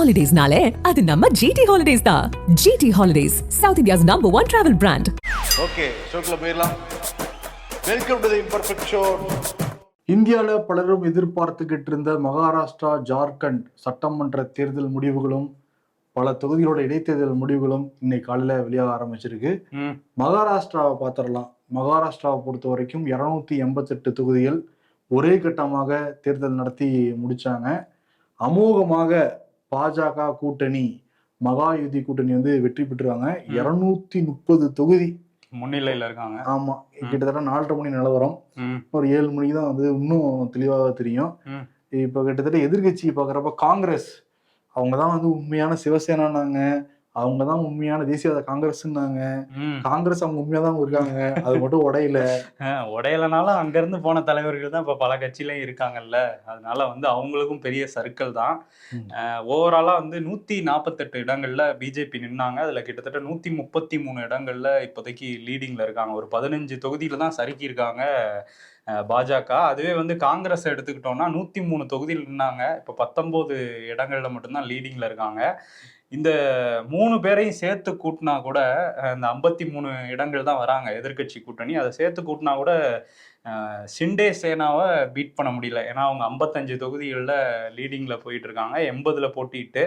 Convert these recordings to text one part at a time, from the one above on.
ஹாலிடேஸ்னாலே அது நம்ம ஜிடி ஹாலிடேஸ் தான். GT holidays south India's number one travel brand okay ஷோக்கில் போயிடலாம். Welcome to the imperfect show இந்தியாவில் பலரும் எதிர்பார்த்துக்கிட்டு இருந்த மகாராஷ்டிரா ஜார்க்கண்ட் சட்டமன்ற தேர்தல் முடிவுகளும் பல தொகுதிகளோட இடைத்தேர்தல் முடிவுகளும் இன்னைக்கு காலையில் வெளியாக ஆரம்பிச்சிருக்கு. மகாராஷ்டிராவை பார்த்துடலாம். மகாராஷ்டிராவை பொறுத்த வரைக்கும் இரநூத்தி எண்பத்தெட்டு தொகுதிகள் ஒரே கட்டமாக தேர்தல் நடத்தி முடிச்சாங்க. அமோகமாக பாஜக கூட்டணி மகாயுதி கூட்டணி வந்து வெற்றி பெற்றுருவாங்க இருநூத்தி முப்பது தொகுதி. முன்னிலையில இருக்காங்க. ஆமா. கிட்டத்தட்ட நாலரை மணி நிலவரம். ஒரு ஏழு மணிக்கு தான் வந்து இன்னும் தெளிவாக தெரியும். இப்போ கிட்டத்தட்ட எதிர்கட்சி பார்க்குறப்ப காங்கிரஸ் அவங்க தான் வந்து உண்மையான சிவசேனானாங்க. அவங்க தான் உண்மையான தேசியவாத காங்கிரஸ்னாங்க காங்கிரஸ் அவங்க உண்மையா தான் இருக்காங்க. அது மட்டும் உடையல. உடையலனாலும் அங்கிருந்து போன தலைவர்கள் தான் இப்ப பல கட்சியிலயும் இருக்காங்கல்ல. அதனால வந்து அவங்களுக்கும் பெரிய சர்க்கிள் தான். ஓவராலா வந்து நூத்தி நாற்பத்தெட்டு இடங்கள்ல பிஜேபி நின்னாங்க. அதுல கிட்டத்தட்ட நூத்தி முப்பத்தி மூணு இடங்கள்ல இப்போதைக்கு லீடிங்ல இருக்காங்க. ஒரு பதினஞ்சு தொகுதியில தான் சறுக்கி இருக்காங்க பாஜக. அதுவே வந்து காங்கிரஸ் எடுத்துக்கிட்டோம்னா நூத்தி மூணு தொகுதியில் நின்னாங்க. இப்போ பத்தொன்பது இடங்கள்ல மட்டும்தான் லீடிங்ல இருக்காங்க. இந்த மூணு பேரையும் சேர்த்து கூட்டினா கூட இந்த ஐம்பத்தி மூணு இடங்கள் தான் வராங்க. எதிர்க்கட்சி கூட்டணி. அதை சேர்த்து கூட்டினா கூட ஷிண்டே சேனாவை பீட் பண்ண முடியல. ஏன்னா அவங்க ஐம்பத்தஞ்சு தொகுதிகளில் லீடிங்கில் போயிட்டு இருக்காங்க எண்பதில் போட்டிட்டு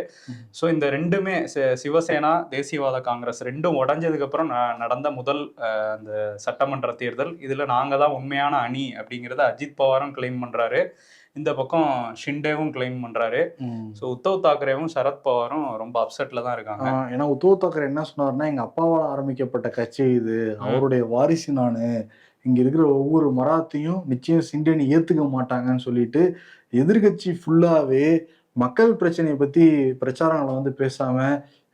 ஸோ இந்த ரெண்டுமே சி- சிவசேனா தேசியவாத காங்கிரஸ் ரெண்டும் உடஞ்சதுக்கப்புறம் நடந்த முதல் அந்த சட்டமன்ற தேர்தல். இதில் நாங்கள் தான் உண்மையான அணி அப்படிங்கிறத அஜித் பவாரும் கிளைம் பண்ணுறாரு இந்த பக்கம் ஷிண்டேவும் கிளைம் பண்ணுறாரு ஸோ உத்தவ் தாக்கரேவும் சரத் பவாரும் ரொம்ப அப்செட்டில் தான் இருக்காங்க. ஏன்னா உத்தவ் தாக்கரே என்ன சொன்னாருன்னா எங்க அப்பாவால் ஆரம்பிக்கப்பட்ட கட்சி இது. அவருடைய வாரிசு நானு. இங்க இருக்கிற ஒவ்வொரு மராத்தையும் நிச்சயம் சிண்டேனி ஏத்துக்க மாட்டாங்கன்னு சொல்லிட்டு எதிர்கட்சி ஃபுல்லாவே மக்கள் பிரச்சனையை பத்தி பிரச்சாரங்களை வந்து பேசாம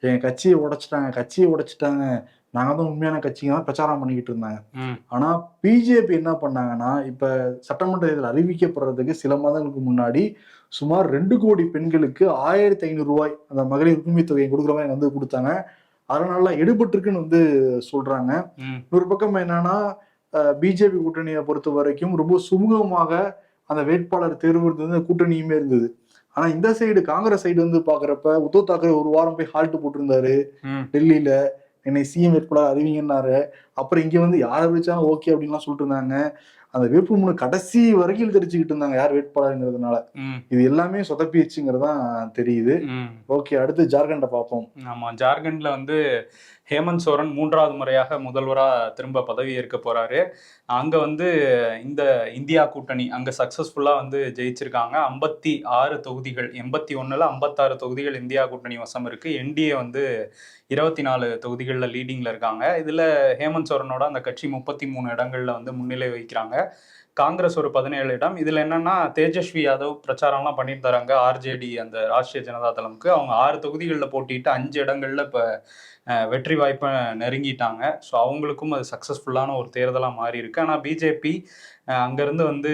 என் கட்சியை உடைச்சிட்டாங்க கட்சியை உடைச்சிட்டாங்க. நாங்க தான் உண்மையான கட்சிங்க தான் பிரச்சாரம் பண்ணிக்கிட்டு இருந்தாங்க. ம். ஆனா பிஜேபி என்ன பண்ணாங்கன்னா இப்ப சட்டமன்ற தேர்தல் அறிவிக்கப்படுறதுக்கு சில மாதங்களுக்கு முன்னாடி சுமார் ரெண்டு கோடி பெண்களுக்கு ஆயிரத்தி ஐநூறு ரூபாய் அந்த மகளிர் உரிமை தொகையை கொடுக்குற மாதிரி வந்து கொடுத்தாங்க. அதனால எடுபட்டிருக்குன்னு வந்து சொல்றாங்க. ம். இன்னொரு பக்கம் என்னன்னா பிஜேபி கூட்டணியை பொறுத்த வரைக்கும் ரொம்ப சுமூகமாக அந்த வேட்பாளர் தேர்வு இருந்தது கூட்டணியுமே இருந்தது. ஆனா இந்த சைடு காங்கிரஸ் சைடு வந்து பாக்குறப்ப உத்தவ் தாக்கரே ஒரு வாரம் போய் ஹால்ட் போட்டிருந்தாரு. டெல்லியில. என்னை சிஎம் வேட்பாளர் அறிவிங்கன்னாரு. அப்புறம் இங்க வந்து யாரை வச்சாலும் ஓகே அப்படின்லாம் சொல்லிட்டு இருந்தாங்க அந்த வேட்புமனு கடைசி வரைக்கும் தெரிச்சுக்கிட்டு இருந்தாங்க யார் வேட்பாளருங்கிறதுனால. இது எல்லாமே சொதப்பிடுச்சுங்கிறது தான் தெரியுது ஓகே அடுத்து ஜார்க்கண்டை பார்ப்போம். ஆமா ஜார்க்கண்ட்ல வந்து ஹேமந்த் சோரன் மூன்றாவது முறையாக முதல்வரா திரும்ப பதவி ஏற்க போறாரு. அங்கே வந்து இந்த இந்தியா கூட்டணி அங்கே சக்ஸஸ்ஃபுல்லாக வந்து ஜெயிச்சிருக்காங்க. ஐம்பத்தி ஆறு தொகுதிகள் எண்பத்தி ஒன்றில் ஐம்பத்தாறு தொகுதிகள் இந்தியா கூட்டணி வசம் இருக்குது என்டிஏ வந்து இருபத்தி நாலு தொகுதிகளில் லீடிங்கில் இருக்காங்க. இதில் ஹேமந்த் சோரனோட அந்த கட்சி முப்பத்தி மூணு இடங்களில் வந்து முன்னிலை வகிக்கிறாங்க. காங்கிரஸ் ஒரு பதினேழு இடம். இதில் என்னென்னா தேஜஸ்வி யாதவ் பிரச்சாரம்லாம் பண்ணிட்டு தராங்க ஆர்ஜேடி அந்த ராஷ்டிரிய ஜனதா தளமுக்கு. அவங்க ஆறு தொகுதிகளில் போட்டிட்டு அஞ்சு இடங்களில் இப்போ வெற்றி வாய்ப்பை நெருங்கிட்டாங்க. ஸோ அவங்களுக்கும் அது சக்ஸஸ்ஃபுல்லான ஒரு தேர்தலாக மாறி இருக்கு ஆனால் பிஜேபி அங்கேருந்து வந்து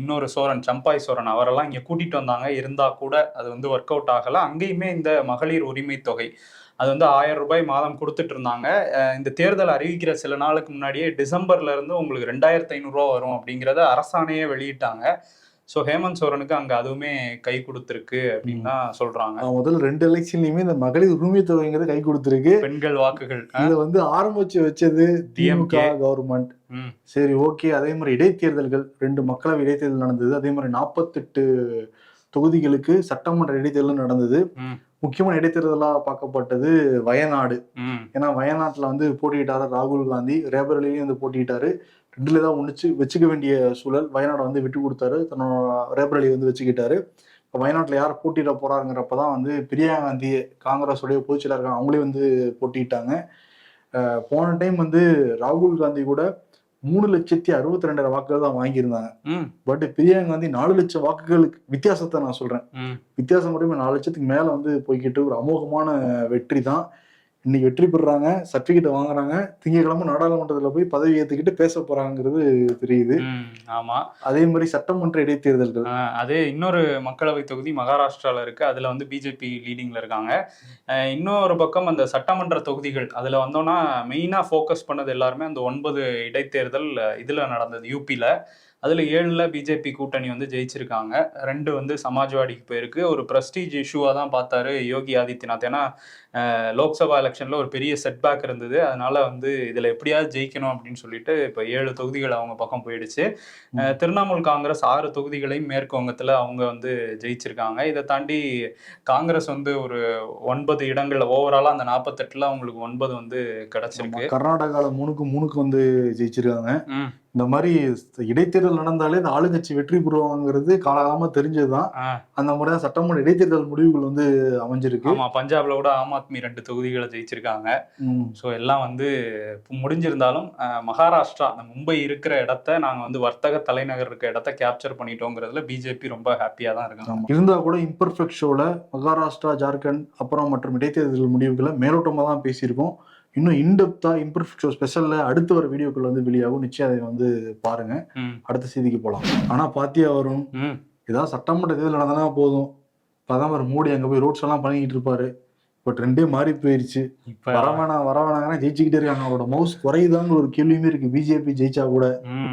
இன்னொரு சோரன் சம்பாய் சோரன் அவரெல்லாம் இங்கே கூட்டிட்டு வந்தாங்க. இருந்தால் கூட அது வந்து ஒர்க் அவுட் ஆகலை. அங்கேயுமே இந்த மகளிர் உரிமை தொகை. அது வந்து ஆயிரம் ரூபாய் மாதம் கொடுத்துட்டு இருந்தாங்க. இந்த தேர்தல் அறிவிக்கிற சில நாளுக்கு முன்னாடியே டிசம்பர்ல இருந்து உங்களுக்கு ரெண்டாயிரத்தி ஐநூறுரூவா வரும் அப்படிங்கிறத அரசாணையே வெளியிட்டாங்க. ஸோ ஹேமந்த் சோரனுக்கு அங்கே அதுவுமே கை கொடுத்துருக்கு அப்படின்னு தான் சொல்றாங்க. முதல் ரெண்டு எலெக்ஷன்லயுமே இந்த மகளிர் உரிமை தொகைங்கிறது கை கொடுத்துருக்கு. பெண்கள் வாக்குகள் இதை வந்து ஆரம்பிச்சு வச்சது திமுக. கவர்மெண்ட் சரி ஓகே. அதே மாதிரி இடைத்தேர்தல்கள் ரெண்டு மக்களவை இடைத்தேர்தல் நடந்தது. அதே மாதிரி நாற்பத்தெட்டு தொகுதிகளுக்கு சட்டமன்ற இடைத்தேர்தல் நடந்தது. முக்கியமான இடைத்தேர்தலா பார்க்கப்பட்டது வயநாடு. ஏன்னா வயநாட்டுல வந்து போட்டியிட்டாரு ராகுல் காந்தி. ரேபரேலியும் வந்து போட்டியிட்டாரு. ரெண்டுல தான் ஒன்றுச்சு வச்சுக்க வேண்டிய சூழல். வயநாடை வந்து விட்டு கொடுத்தாரு. தன்னோட ரேபரேலி வந்து வச்சுக்கிட்டாரு. இப்போ வயநாட்டில் யார் போட்டியிட போறாங்கிறப்ப தான் வந்து பிரியா காந்தி காங்கிரஸுடைய பொதுச் செயலாளர் அவங்களே வந்து போட்டியிட்டாங்க. போன டைம் வந்து ராகுல் காந்தி கூட மூணு லட்சத்தி அறுபத்தி ரெண்டாயிரம் வாக்குகள் தான் வாங்கியிருந்தாங்க. பட் பிரியாங்க காந்தி நாலு லட்சம் வாக்குகளுக்கு வித்தியாசத்தை நான் சொல்றேன். வித்தியாசம் மட்டுமே நாலு லட்சத்துக்கு மேல வந்து போய்கிட்டு ஒரு அமோகமான வெற்றி தான். இன்னைக்கு வெற்றி பெறுறாங்க சர்டிபிகேட் வாங்குறாங்க திங்கட்கிழமை நாடாளுமன்றத்துல போய் பதவி ஏத்துக்கிட்டு பேச போறாங்கிறது தெரியுது. ஆமா. அதே மாதிரி சட்டமன்ற இடைத்தேர்தல்கள். அதே இன்னொரு மக்களவை தொகுதி மகாராஷ்டிரால இருக்கு. அதுல வந்து பிஜேபி லீடிங்ல இருக்காங்க. இன்னொரு பக்கம் அந்த சட்டமன்ற தொகுதிகள் அதுல வந்தோம்னா மெயினா ஃபோக்கஸ் பண்ணது எல்லாருமே அந்த ஒன்பது இடைத்தேர்தல் இதுல நடந்தது யூபில அதுல ஏழுல பிஜேபி கூட்டணி வந்து ஜெயிச்சிருக்காங்க. ரெண்டு வந்து சமாஜ்வாடிக்கு போயிருக்கு. ஒரு பிரஸ்டீஜ் இஷ்யூவா தான் பார்த்தாரு யோகி ஆதித்யநாத். ஏன்னா லோக்சபா எலெக்ஷன்ல ஒரு பெரிய செட்பேக் இருந்தது. அதனால வந்து இதுல எப்படியாவது ஜெயிக்கணும் அப்படின்னு சொல்லிட்டு இப்ப ஏழு தொகுதிகள் அவங்க பக்கம் போயிடுச்சு. திரிணாமுல் காங்கிரஸ் ஆறு தொகுதிகளையும் மேற்கு வங்கத்துல அவங்க வந்து ஜெயிச்சிருக்காங்க. இதை தாண்டி காங்கிரஸ் வந்து ஒரு ஒன்பது இடங்கள்ல ஓவராலா அந்த நாற்பத்தெட்டுல அவங்களுக்கு ஒன்பது வந்து கிடைச்சிருக்கு. கர்நாடகால மூணுக்கு மூணுக்கு வந்து ஜெயிச்சிருக்காங்க. இந்த மாதிரி இடைத்தேர்தல் நடந்தாலே இந்த ஆளுங்கட்சி வெற்றி பெறுவாங்கிறது காலகாலமா தெரிஞ்சதுதான். அந்த தான் சட்டமன்ற இடைத்தேர்தல் முடிவுகள் வந்து அமைஞ்சிருக்கு. ஆமா பஞ்சாப்ல கூட ஆம் ஆத்மி ரெண்டு தொகுதிகளை ஜெயிச்சிருக்காங்க. ஸோ எல்லாம் வந்து முடிஞ்சிருந்தாலும் மகாராஷ்டிரா அந்த மும்பை இருக்கிற இடத்த நாங்க வந்து வர்த்தக தலைநகர் இருக்க இடத்த கேப்சர் பண்ணிட்டோங்கிறதுல பிஜேபி ரொம்ப ஹாப்பியா தான் இருக்காங்க. ஆமா. இருந்தா கூட இம்பர்ஃபெக்ட் ஷோல மகாராஷ்டிரா ஜார்க்கண்ட் அப்புறம் மற்றும் இடைத்தேர்தல் முடிவுகளை மேலோட்டமா தான் பேசியிருக்கோம். இன்னும் இன்டெப்தா இம்பர்ஃபெக்ட் ஷோ ஸ்பெஷல்ல அடுத்து வர வீடியோக்கள் வந்து வெளியாகும். நிச்சயம் அதை வந்து பாருங்க. அடுத்த செய்திக்கு போலாம். ஆனா பாத்தியா வரும். ஏதாவது சட்டமன்ற தேர்தல் நடந்தனா போதும். பிரதமர் மோடி அங்க போய் ரோட்ஸ் எல்லாம் பண்ணிக்கிட்டு இருப்பாரு. இப்போ ட்ரெண்டே மாறி போயிருச்சு. இப்ப வர வேணாம் வர வேணாங்கன்னா ஜெயிச்சுக்கிட்டே இருக்காங்க. அவரோட மவுஸ் குறையுதான்னு ஒரு கேள்வியுமே இருக்கு. பிஜேபி ஜெயிச்சா கூட.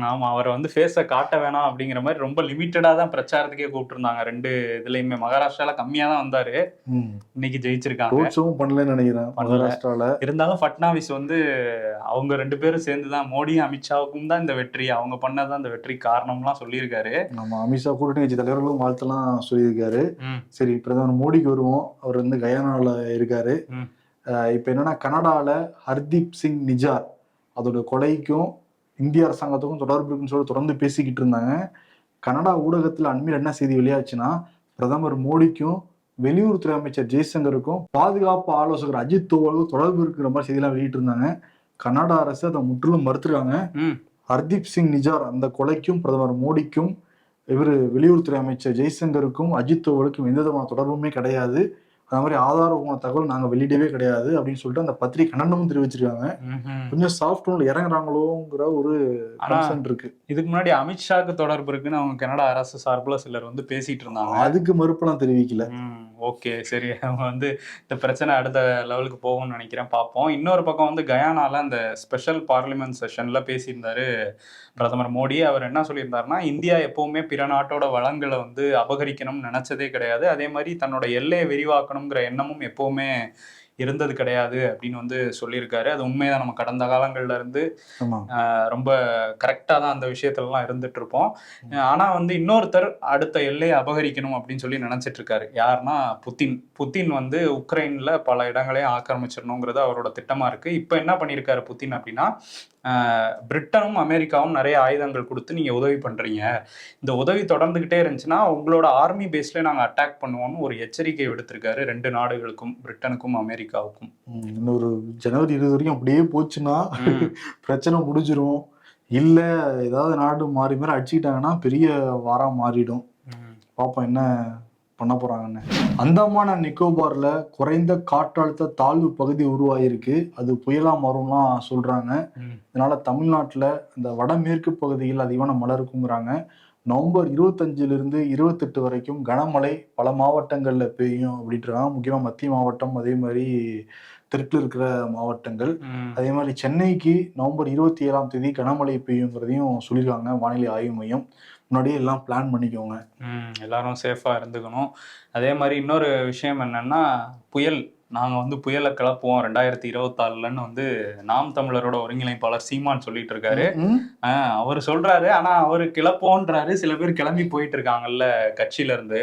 ஆமா. அவரை வந்து ஃபேஸை காட்ட வேணாம் அப்படிங்கிற மாதிரி ரொம்ப லிமிட்டடா தான் பிரச்சாரத்துக்கே கூப்பிட்டுருந்தாங்க. ரெண்டு இதுலயுமே. மகாராஷ்டிரால கம்மியா தான் வந்தாரு. இன்னைக்கு ஜெயிச்சிருக்காங்க. ரோட் ஷோவும் பண்ணலன்னு நினைக்கிறேன். மகாராஷ்டிரால. இருந்தாலும் ஃபட்னாவிஸ் வந்து அவங்க ரெண்டு பேரும் சேர்ந்து தான் மோடியும் அமித்ஷாவுக்கும் தான் இந்த வெற்றி. அவங்க பண்ணதான் இந்த வெற்றி காரணம்லாம் சொல்லியிருக்காரு. நம்ம அமித்ஷா கூட்டணி கட்சி தலைவர்களும் வாழ்த்தெல்லாம் சொல்லியிருக்காரு. சரி பிரதமர் மோடிக்கு வருவோம். அவர் வந்து கயானால இருக்காரு இப்ப என்னன்னா கனடால ஹர்தீப் சிங் நிஜார் அதோட கொலைக்கும் இந்திய அரசாங்கத்துக்கும் தொடர்பு இருக்குன்னு சொல்லி தொடர்ந்து பேசிக்கிட்டு இருந்தாங்க. கனடா ஊடகத்துல அண்மையில் என்ன செய்தி வெளியாச்சுன்னா பிரதமர் மோடிக்கும் வெளியுறவுத்துறை அமைச்சர் ஜெய்சங்கருக்கும் பாதுகாப்பு ஆலோசகர் அஜித் தோவலுக்கும் தொடர்பு இருக்கிற மாதிரி செய்தியெல்லாம் வெளியிட்டு இருந்தாங்க. கனடா அரசு அதை முற்றிலும் மறுத்துருக்காங்க. ஹர்தீப் சிங் நிஜார் அந்த கொலைக்கும் பிரதமர் மோடிக்கும் இவர் வெளியுறவுத்துறை அமைச்சர் ஜெய்சங்கருக்கும் அஜித் தோவலுக்கும் எந்த விதமான தொடர்புமே கிடையாது. அந்த மாதிரி ஆதாரபூர்வமான தகவல் நாங்க வெளியிடவே கிடையாது அப்படின்னு சொல்லிட்டு அந்த பத்திரிகை கண்டனமும் தெரிவிச்சிருக்காங்க. கொஞ்சம் சாஃப்ட் இறங்குறாங்களோங்கிற ஒரு கன்சர்ன் இருக்கு. இதுக்கு முன்னாடி அமித்ஷாக்கு தொடர்பு இருக்குன்னு அவங்க கனடா அரசு சார்பில் சிலர் வந்து பேசிட்டு இருந்தாங்க. அதுக்கு மறுப்பெல்லாம் தெரிவிக்கல. ஓகே சரி. அவங்க வந்து இந்த பிரச்சனை அடுத்த லெவலுக்கு போகும்னு நினைக்கிறேன் பார்ப்போம். இன்னொரு பக்கம் வந்து கயானால அந்த ஸ்பெஷல் பார்லிமெண்ட் செஷன்ல பேசியிருந்தாரு பிரதமர் மோடி. அவர் என்ன சொல்லியிருந்தாருன்னா இந்தியா எப்பவுமே பிற நாட்டோட வளங்களை வந்து அபகரிக்கணும்னு நினைச்சதே கிடையாது. அதே மாதிரி தன்னோட எல்லையை பார்க்கணுங்கிற எண்ணமும் எப்போவுமே இருந்தது கிடையாது அப்படின்னு வந்து சொல்லியிருக்காரு. அது உண்மைதான். நம்ம கடந்த காலங்கள்ல இருந்து ரொம்ப கரெக்டாக தான் அந்த விஷயத்துலலாம் இருந்துட்டு இருப்போம் ஆஹ் ஆனா வந்து இன்னொருத்தர் அடுத்த எல்லையை அபகரிக்கணும் அப்படின்னு சொல்லி நினைச்சிட்டு இருக்காரு யாருன்னா புத்தின் புத்தின் வந்து உக்ரைன்ல பல இடங்களையும் ஆக்கிரமிச்சிடணுங்கிறது அவரோட திட்டமா இருக்கு. இப்போ என்ன பண்ணியிருக்காரு புத்தின் அப்படின்னா பிரிட்டனும் அமெரிக்காவும் நிறைய ஆயுதங்கள் கொடுத்து நீங்க உதவி பண்றீங்க. இந்த உதவி தொடர்ந்துகிட்டே இருந்துச்சுன்னா உங்களோட ஆர்மி பேஸ்ல நாங்க அட்டாக் பண்ணுவோம்னு ஒரு எச்சரிக்கை விடுத்திருக்காரு. ரெண்டு நாடுகளுக்கும் பிரிட்டனுக்கும் அமெரிக்காவுக்கும் இன்னொரு ஜனவரி இருபது வரைக்கும் அப்படியே போச்சுன்னா. பிரச்சனை முடிஞ்சிரும். இல்ல ஏதாவது நாடு மாறி மாறி அடிச்சுக்கிட்டாங்கன்னா பெரிய வாரா மாறிடும். பார்ப்போம் என்ன பண்ண போறாங்கன்னு. அந்தமான நிக்கோபார்ல குறைந்த காற்றழுத்த தாழ்வு பகுதி உருவாயிருக்கு. அது புயலா மாறும்லாம் சொல்றாங்க. இதனால தமிழ்நாட்டுல இந்த வடமேற்கு பகுதியில் அதிகமான மழை இருக்குங்கிறாங்க நவம்பர் இருபத்தஞ்சுல இருந்து இருபத்தெட்டு வரைக்கும் கனமழை பல மாவட்டங்கள்ல பெய்யும் அப்படின்றாங்க முக்கியமா மத்திய மாவட்டம் அதே மாதிரி தெற்குல இருக்கிற மாவட்டங்கள். அதே மாதிரி சென்னைக்கு நவம்பர் இருபத்தி ஏழாம் தேதி கனமழை பெய்யுங்கிறதையும் சொல்லியிருக்காங்க வானிலை ஆய்வு மையம். முன்னாடியே எல்லாம் பிளான் பண்ணிக்கோங்க. எல்லாரும் சேஃபாக இருந்துக்கணும். அதே மாதிரி இன்னொரு விஷயம் என்னன்னா புயல். நாங்கள் வந்து புயலை கிளப்புவோம். ரெண்டாயிரத்தி இருபத்தாறுலன்னு வந்து நாம் தமிழரோட ஒருங்கிணைப்பாளர் சீமான் சொல்லிட்டு இருக்காரு. அவர் சொல்றாரு. ஆனா அவர் கிளப்போன்றாரு. சில பேர் கிளம்பி போயிட்டு இருக்காங்கல்ல கட்சியில இருந்து.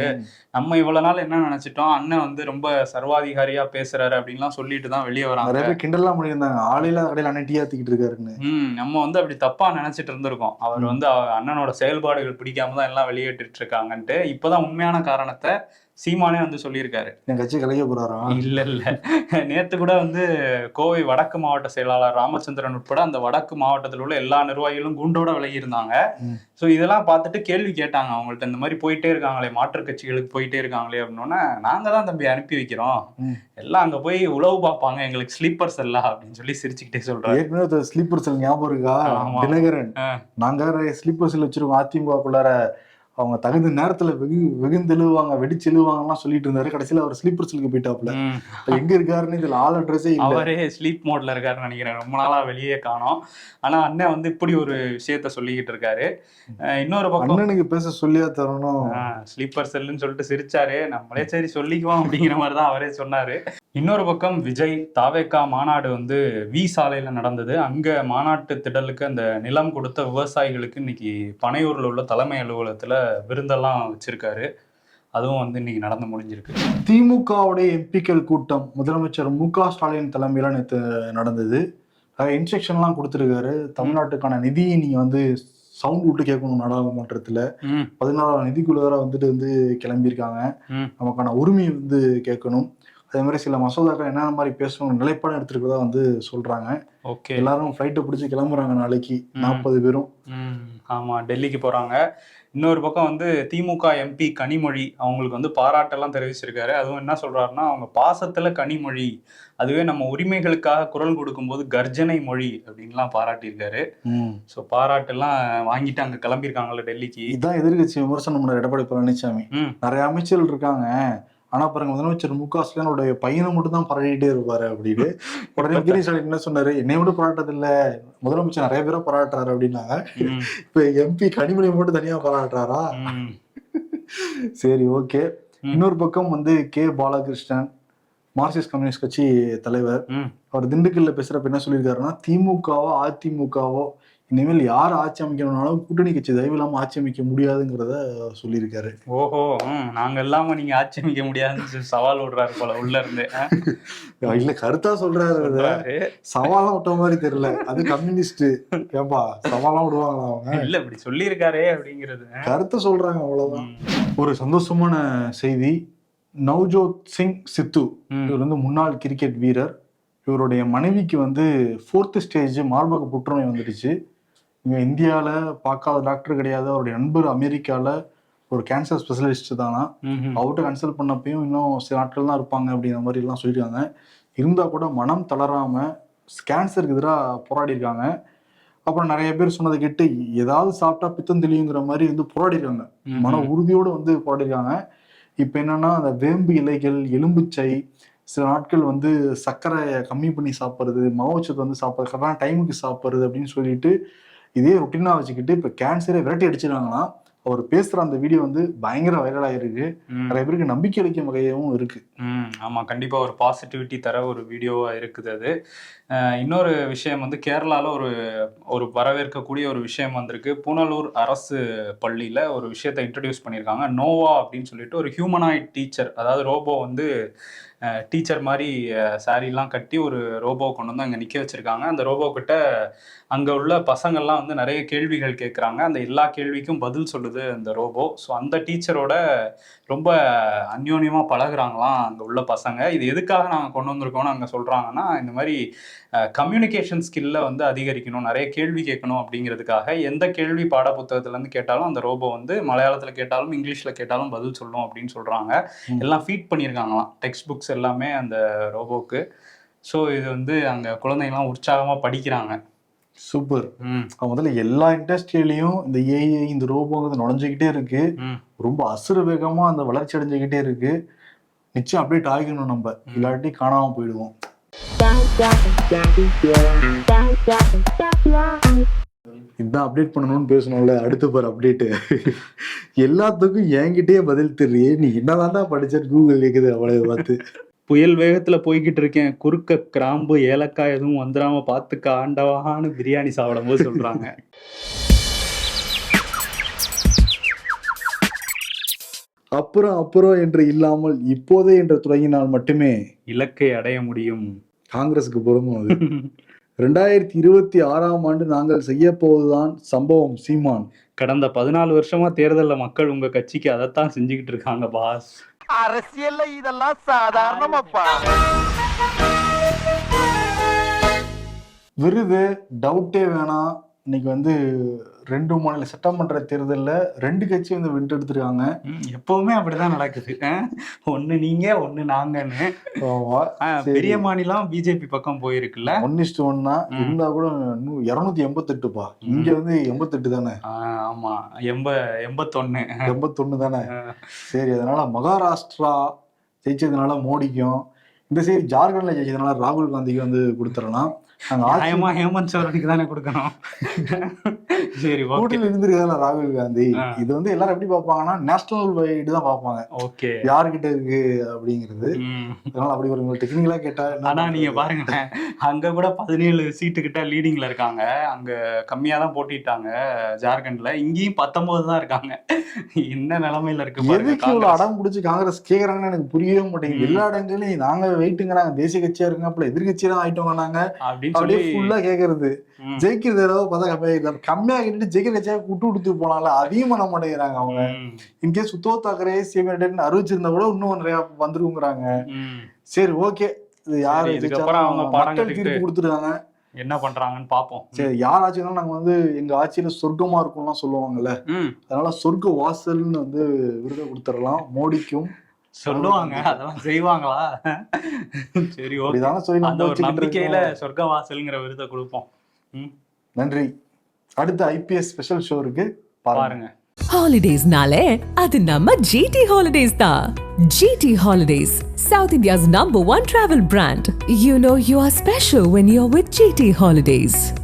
நம்ம இவ்வளவு நாள் என்ன நினைச்சிட்டோம்? அண்ணன் வந்து ரொம்ப சர்வாதிகாரியா பேசுறாரு அப்படின்லாம் சொல்லிட்டு தான் வெளியே வராங்க. கிண்டல்லாம் பண்ணியிருந்தாங்க. ஆளையில கடையில் அண்ணன் டீ ஆத்திக்கிட்டு இருக்காருன்னு. ம் நம்ம வந்து அப்படி தப்பா நினைச்சிட்டு இருந்திருக்கோம். அவர். வந்து அண்ணனோட செயல்பாடுகள் பிடிக்காம தான் எல்லாம் வெளியேற்றிட்டு இருக்காங்கன்ட்டு இப்பதான் உண்மையான காரணத்தை சீமானே வந்து சொல்லியிருக்காரு. என் கட்சி கலைக்க போறாரா? இல்ல இல்ல நேத்து கூட வந்து கோவை வடக்கு மாவட்ட செயலாளர் ராமச்சந்திரன் உட்பட அந்த வடக்கு மாவட்டத்தில் உள்ள எல்லா நிர்வாகிகளும் குண்டோட விலகி இருந்தாங்க. சோ இதெல்லாம் பார்த்துட்டு கேள்வி கேட்டாங்க. அவங்கள்ட்ட இந்த மாதிரி போயிட்டே இருக்காங்களே மாற்றுக் கட்சிகளுக்கு போயிட்டே இருக்காங்களே அப்படின்னோடனே நாங்க தான் தம்பி அனுப்பி வைக்கிறோம். எல்லாம் அங்க போய் உளவு பார்ப்பாங்க. எங்களுக்கு ஸ்லீப்பர்ஸ் எல்லாம் அப்படின்னு சொல்லி சிரிச்சுக்கிட்டே சொல்றாரு. ஏற்கனவே ஸ்லீப்பர் செல் ஞாபகம் இருக்கா. தினகரன். நாங்க ஸ்லீப்பர் செல் வச்சிருக்கோம். அதிமுகக்குள்ளார அவங்க தகுந்த நேரத்துல வெகு வெகுந்தெழுவாங்க வெடிச்செழுவாங்கலாம் சொல்லிட்டு இருந்தாரு. கடைசியில அவர் ஸ்லீப்பர் சிலுக்கு போயிட்டாப்ல எங்க இருக்காருன்னு இதுல ஆள் அட்ரஸே அவரே ஸ்லீப் மோட்ல இருக்காருன்னு நினைக்கிறேன். ரொம்ப நாளா வெளியே காணோம். ஆனா அண்ணன் வந்து இப்படி ஒரு விஷயத்த சொல்லிக்கிட்டு இருக்காரு. இன்னொரு பக்கம் அண்ணனுக்கு பேச சொல்லியா தரணும். ஸ்லீப்பர் செல்லுன்னு சொல்லிட்டு சிரிச்சாரு. நம்மளே சரி சொல்லிக்குவோம் அப்படிங்கிற மாதிரி தான் அவரே சொன்னாரு. இன்னொரு பக்கம் விஜய் தாவேக்கா மாநாடு வந்து வி சாலையில நடந்தது. அங்க மாநாட்டு திடலுக்கு அந்த நிலம் கொடுத்த விவசாயிகளுக்கு இன்னைக்கு பனையூர்ல உள்ள தலைமை அலுவலகத்துல விருந்தெல்லாம் வச்சிருக்காரு. அதுவும் வந்து இன்னைக்கு நடந்து முடிஞ்சிருக்கு. திமுகவுடைய எம்பிக்கள் கூட்டம் முதலமைச்சர் மு க ஸ்டாலின் தலைமையில நேற்று நடந்தது. இன்ஸ்ட்ரக்ஷன்லாம் கொடுத்துருக்காரு. தமிழ்நாட்டுக்கான நிதியை நீங்க வந்து சவுண்ட் விட்டு கேட்கணும் நாடாளுமன்றத்துல. பதினாறாம் நிதிக்குழு வேற வந்துட்டு வந்து கிளம்பியிருக்காங்க. நமக்கான உரிமையை வந்து கேட்கணும். அதே மாதிரி சில மசோதாக்கள் என்னென்ன மாதிரி பேசணும் நிலைப்பாடு எடுத்துருக்கதா வந்து சொல்றாங்க. ஓகே. எல்லாரும் ஃப்ளைட்டை பிடிச்சி கிளம்புறாங்க நாளைக்கு. நாற்பது பேரும். ஆமா டெல்லிக்கு போறாங்க. இன்னொரு பக்கம் வந்து திமுக எம்பி கனிமொழி அவங்களுக்கு வந்து பாராட்டெல்லாம் தெரிவிச்சிருக்காரு. அதுவும் என்ன சொல்றாருன்னா அவங்க பாசத்துல கனிமொழி அதுவே நம்ம உரிமைகளுக்காக குரல் கொடுக்கும்போது கர்ஜனை மொழி அப்படின்லாம் பாராட்டியிருக்காரு. ஸோ பாராட்டெல்லாம் வாங்கிட்டு அங்க கிளம்பியிருக்காங்கல்ல டெல்லிக்கு. இதுதான் எதிர்கட்சி விமர்சனம் பண்ண எடப்பாடி பழனிசாமி நிறைய அமைச்சர்கள் இருக்காங்க. ஆனா பாருங்க முதலமைச்சர் மு க ஸ்டாலினுடைய பையனை மட்டும் தான் பாராட்டிட்டே இருப்பாரு அப்படின்னு. உடனே உதயநிதி ஸ்டாலின் என்ன சொன்னாரு? என்னை மட்டும் பாராட்டது இல்ல. முதலமைச்சர் நிறைய பேரை பாராட்டுறாரு அப்படின்னாங்க. இப்ப எம்பி கனிமொழி மட்டும் தனியா பாராட்டுறாரா? சரி ஓகே. இன்னொரு பக்கம் வந்து கே. பாலகிருஷ்ணன் மார்க்சிஸ்ட் கம்யூனிஸ்ட் கட்சி தலைவர். அவர் திண்டுக்கல்ல பேசுறப்ப என்ன சொல்லியிருக்காருன்னா திமுகவோ அதிமுகவோ இனிமேல் யார் ஆட்சி அமைக்கணும்னாலும் கூட்டணி கட்சி தயவு இல்லாம ஆட்சி அமைக்க முடியாதுங்கிறத சொல்லியிருக்காரு. ஓஹோ நாங்க இல்லாம நீங்க ஆட்சி அமைக்க முடியாதுன்னு சொல்லி சவால் விடுறாரு போல உள்ள இருந்து. இல்ல கருத்தா சொல்றாரு. சவாலாம் விட்ட மாதிரி தெரியல. அது கம்யூனிஸ்ட் ஏன்பா சவாலாம் விடுவாங்களா அவங்க? இல்ல இப்படி சொல்லியிருக்காரே அப்படிங்கிறது. கருத்தை சொல்றாங்க அவ்வளவுதான். ஒரு சந்தோஷமான செய்தி. நவ்ஜோத் சிங் சித்து. இவர் வந்து முன்னாள் கிரிக்கெட் வீரர். இவருடைய மனைவிக்கு வந்து ஃபோர்த் ஸ்டேஜ் மார்பக புற்றுநோய் வந்துடுச்சு. இங்க இந்தியாவில் பார்க்காத டாக்டர் கிடையாது. அவருடைய நண்பர் அமெரிக்காவில் ஒரு கேன்சர் ஸ்பெஷலிஸ்ட் தானா. அவர்கிட்ட கன்சல்ட் பண்ணப்பையும் இன்னும் சில நாட்கள் தான் இருப்பாங்க அப்படிங்கிற மாதிரி எல்லாம் சொல்லியிருக்காங்க. இருந்தால் கூட மனம் தளராம கேன்சருக்கு எதிராக போராடி இருக்காங்க அப்புறம் நிறைய பேர் சொன்னதை கேட்டு ஏதாவது சாப்பிட்டா பித்தம் தெளியுங்கிற மாதிரி வந்து போராடி இருக்காங்க ம்ஹும். மன உறுதியோடு வந்து போராடிருக்காங்க இப்போ என்னன்னா அந்த வேம்பு இலைகள் எலும்புச்சை சில நாட்கள் வந்து சர்க்கரையை கம்மி பண்ணி சாப்பிட்றது மாவுச்சத்து வந்து சாப்பிட்றது கரெக்டான டைமுக்கு சாப்பிட்றது அப்படின்னு சொல்லிட்டு இதே ரொட்டீனாக வச்சுக்கிட்டு இப்போ கேன்சரை விரட்டி அடிச்சிருக்காங்கன்னா அவர் பேசுகிற அந்த வீடியோ வந்து பயங்கர வைரலாக இருக்கு ம். நிறைய பேருக்கு நம்பிக்கை அளிக்கும் வகையாகவும் இருக்கு ம் ஆமாம் கண்டிப்பாக ஒரு பாசிட்டிவிட்டி தர ஒரு வீடியோவாக இருக்குது அது. இன்னொரு விஷயம் வந்து கேரளாவில் ஒரு ஒரு வரவேற்கக்கூடிய ஒரு விஷயம் வந்திருக்கு. பூனலூர் அரசு பள்ளியில் ஒரு விஷயத்தை இன்ட்ரடியூஸ் பண்ணியிருக்காங்க. நோவா அப்படின்னு சொல்லிட்டு ஒரு ஹியூமனாய்ட் டீச்சர் அதாவது ரோபோ வந்து டீச்சர் மாதிரி சாரீலாம் கட்டி ஒரு ரோபோ கொண்டு வந்து அங்கே நிற்க வச்சுருக்காங்க. அந்த ரோபோ கிட்ட அங்கே உள்ள பசங்கள்லாம் வந்து நிறைய கேள்விகள் கேட்குறாங்க அந்த எல்லா கேள்விக்கும் பதில் சொல்லுது அந்த ரோபோ. ஸோ அந்த டீச்சரோட ரொம்ப அந்யோன்யமாக பழகுறாங்களாம். அங்கே உள்ள பசங்க இது எதுக்காக நாங்கள் கொண்டு வந்திருக்கோம்னு அங்கே சொல்கிறாங்கன்னா இந்த மாதிரி கம்யூனிகேஷன் ஸ்கில்ல வந்து அதிகரிக்கணும் நிறைய கேள்வி கேட்கணும் அப்படிங்கிறதுக்காக எந்த கேள்வி பாட புத்தகத்துலேருந்து கேட்டாலும் அந்த ரோபோ வந்து மலையாளத்தில் கேட்டாலும் இங்கிலீஷில் கேட்டாலும் பதில் சொல்லும் அப்படின்னு சொல்கிறாங்க. எல்லாம் ஃபீட் பண்ணியிருக்காங்களாம் டெக்ஸ்ட் புக்ஸ் எல்லாமே அந்த ரோபோக்கு. ஸோ இது வந்து அங்கே குழந்தைங்கலாம் உற்சாகமாக படிக்கிறாங்க. சூப்பர். முதல்ல எல்லா இண்டஸ்ட்ரியிலையும் இந்த ஏஐ இந்த ரோபோங்கிறது நுழைஞ்சுக்கிட்டே இருக்கு. ரொம்ப அசுர வேகமா அந்த வளர்ச்சி அடைஞ்சுக்கிட்டே இருக்கு. நிச்சயம் அப்டேட் ஆகிக்கணும் நம்ம. இல்லாட்டி காணாம போயிடுவோம். இதுதான் அப்டேட் பண்ணணும்னு பேசணும்ல அடுத்து பாரு அப்டேட் எல்லாத்துக்கும் என்கிட்டயே பதில் தெரியே நீ என்னதான்டா படிச்ச கூகுள் கேக்குது அவ்வளவு பார்த்து. புயல் வேகத்துல போய்கிட்டு இருக்கேன். குறுக்க கிராம்பு ஏலக்காய் எதுவும் வந்துடாம பாத்துக்க ஆண்டவான்னு பிரியாணி சாப்பிடும் போது சொல்றாங்க. அப்புறம் அப்புறம் என்று இல்லாமல் இப்போதே என்று தொடங்கினால் மட்டுமே இலக்கை அடைய முடியும். காங்கிரஸுக்கு பொருந்தும் அது. ரெண்டாயிரத்தி இருபத்தி ஆறாம் ஆண்டு நாங்கள் செய்ய போவதுதான் சம்பவம் சீமான். கடந்த பதினாலு வருஷமா தேர்தல்ல மக்கள் உங்க கட்சிக்கு அதைத்தான் செஞ்சுக்கிட்டு இருக்காங்க பாஸ் அரசியல்ல இதெல்லாம் சாதாரணமாப்பா. விருது டவுட்டே வேணாம். இன்னைக்கு வந்து ரெண்டு மாநில சட்டமன்ற தேர்தல்ல ரெண்டு கட்சி வந்து வென்று எடுத்திருக்காங்க. எப்பவுமே அப்படிதான் நடக்குது. ஒண்ணு நீங்க ஒண்ணு நாங்கன்னு. பெரிய மாநிலம் பிஜேபி பக்கம் போயிருக்குல்ல? ஒன் இஸ்டு ஒன்னா ம். இருந்தா கூட இன்னும் இருநூத்தி எண்பத்தெட்டுப்பா. இங்க வந்து எண்பத்தெட்டு தானே? ஆமா. எண்ப எண்பத்தொன்னு. எண்பத்தொன்னு தானே? சரி அதனால மகாராஷ்டிரா ஜெயிச்சதுனால மோடிக்கும் இந்த சைடு ஜார்க்கண்ட்ல ஜெயிச்சதுனால ராகுல் காந்திக்கு வந்து கொடுத்துடலாம். நியாயமா ஹேமந்த் சோரனுக்கு தானே கொடுக்கணும். சரி ஓகே கூட்டணியில் இருந்திருக்காதுல ராகுல் காந்தி. இது வந்து எல்லாரும் எப்படி பார்ப்பாங்கன்னா நேஷனல் வைடு தான் பார்ப்பாங்க. ஓகே. யாருக்கிட்ட இருக்கு அப்படிங்கிறது. அதனால அப்படி ஒரு டெக்னிக்கலா கேட்டா ஆனா நீங்க? பாருங்க அங்க கூட பதினேழு சீட்டு கிட்ட லீடிங்ல இருக்காங்க. அங்க கம்மியா தான் போட்டிட்டாங்க ஜார்க்கண்ட்ல. இங்கேயும் பத்தொன்பது தான் இருக்காங்க. என்ன நிலைமையில இருக்கு எதுக்கு இவ்வளவு. அடம் பிடிச்சி காங்கிரஸ் கேக்குறாங்கன்னு எனக்கு புரியவே மாட்டேங்குது. எல்லா இடங்களையும் நாங்க வெயிட்டுங்கிறாங்க தேசிய கட்சியா இருங்க அப்பல எதிர்கட்சியா ஆயிட்டோங்க நாங்க. அப்படின்னு அப்படியே சொல்லி ஃபுல்லா கேக்குறது. ஜெயிக்கிறது ஏதாவது பார்த்தா கம்மியா கம்மியா கேட்டுட்டு ஜெயிக்கிற கட்சியா விட்டு கொடுத்து போனால அதையும் பண்ண மாட்டேங்கிறாங்க அவங்க in case Uddhav Thackeray CM அறிவிச்சிருந்தா கூட இன்னும் நிறைய வந்துருங்கிறாங்க. சரி ஓகே. இது யாரு இதுக்கப்புறம் அவங்க மக்கள் தீர்ப்பு கொடுத்துருக்காங்க. என்ன பண்றாங்கன்னு பாப்போம் சரி யார் ஆட்சினாலும் நாங்க வந்து எங்க ஆட்சியில சொர்க்கமா இருக்கும்லாம் சொல்லுவாங்கல்ல. அதனால சொர்க்க வாசல்னு வந்து விருதை கொடுத்துடலாம். மோடிக்கும் சொல்லுவாங்க. அதெல்லாம் செய்வாங்களா? சரி ஓகே அந்த ஒரு நம்பிக்கையில. சொர்க்க வாசல்ங்கிற விருதை கொடுப்போம். ம், நன்றி. அடுத்த ஐபிஎஸ் ஸ்பெஷல் ஷோ இருக்கு. பாருங்க. Holidays-nale, அது நம்ம GT Holidays தான். GT Holidays, South India's number one travel brand. You know you are special when you're with GT Holidays.